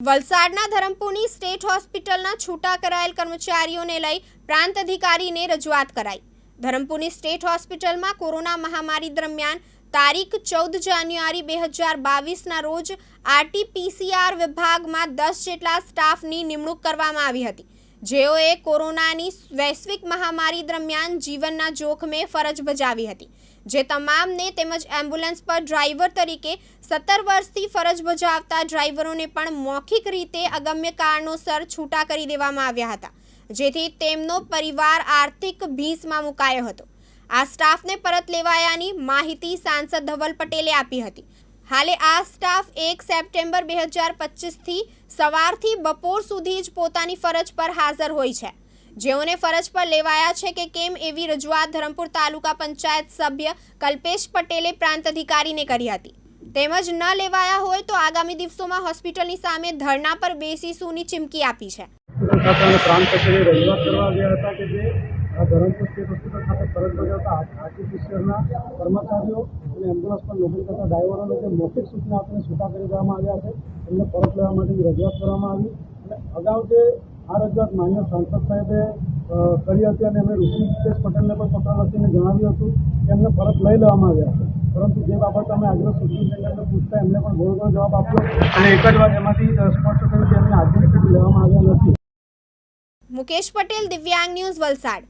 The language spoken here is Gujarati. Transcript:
વલસાડના ધરમપુરની સ્ટેટ હોસ્પિટલના છૂટા કરાયેલ કર્મચારીઓને લઈ પ્રાંત અધિકારીને રજૂઆત કરાઈ. ધરમપુરની સ્ટેટ હોસ્પિટલમાં કોરોના મહામારી દરમિયાન તારીખ ચૌદ જાન્યુઆરી બે હજાર બાવીસના રોજ આરટીપીસીઆર વિભાગમાં દસ જેટલા સ્ટાફની નિમણૂક કરવામાં આવી હતી. જેઓએ કોરોનાની વૈશ્વિક મહામારી દરમિયાન જીવનના જોખમે ફરજ બજાવી હતી. જે તમામને તેમજ એમ્બ્યુલન્સ પર ડ્રાઈવર તરીકે સત્તર વર્ષથી ફરજ બજાવતા ડ્રાઈવરોને પણ મૌખિક રીતે અગમ્ય કારણોસર છૂટા કરી દેવામાં આવ્યા હતા, જેથી તેમનો પરિવાર આર્થિક ભીંસમાં મુકાયો હતો. આ સ્ટાફને પરત લેવાયાની માહિતી સાંસદ ધવલ પટેલે આપી હતી. હાલે આ સ્ટાફ એક સપ્ટેમ્બર બે હજાર પચીસથી સવારથી બપોર સુધી જ પોતાની ફરજ પર હાજર હોય છે. જેઓને ફરજ પર લેવાયા છે કે કેમ એવી રજૂઆત ધરમપુર તાલુકા પંચાયત સભ્ય કલ્પેશ પટેલે પ્રાંત અધિકારીને કરી હતી. તેમજ ન લેવાયા હોય તો આગામી દિવસોમાં હોસ્પિટલની સામે ધરણા પર બેસીશુંની ચીમકી આપી છે. ધરમપુર સ્ટેટ હોસ્પિટલ ખાતે ફરજ બજાવતા આર્ટિફિશિયલના કર્મચારીઓ અને એમ્બ્યુલન્સ પર નોકરી કરતા ડ્રાઈવરોને જે મૌખિક સૂચના આપીને છૂટા કરી દેવામાં આવ્યા છે, એમને પરત લેવા માટેની રજૂઆત કરવામાં આવી. અને અગાઉ જે આ રજૂઆત માન્ય સાંસદ સાહેબે કરી હતી અને એમણે ઋષિકેશ પટેલને પણ પત્ર લખીને જણાવ્યું હતું કે એમને પરત લઈ લેવામાં આવ્યા છે. પરંતુ જે બાબત અમે આગળ સુપ્રિન્ટેન્ડન્ટને પૂછતા એમને પણ ઘણો ઘણો જવાબ આપ્યો અને એક જ વાત એમાંથી સ્પષ્ટ થયું કે એમને હાજરી લેવામાં આવ્યા નથી. મુકેશ પટેલ, દિવ્યાંગ ન્યૂઝ વલસાડ.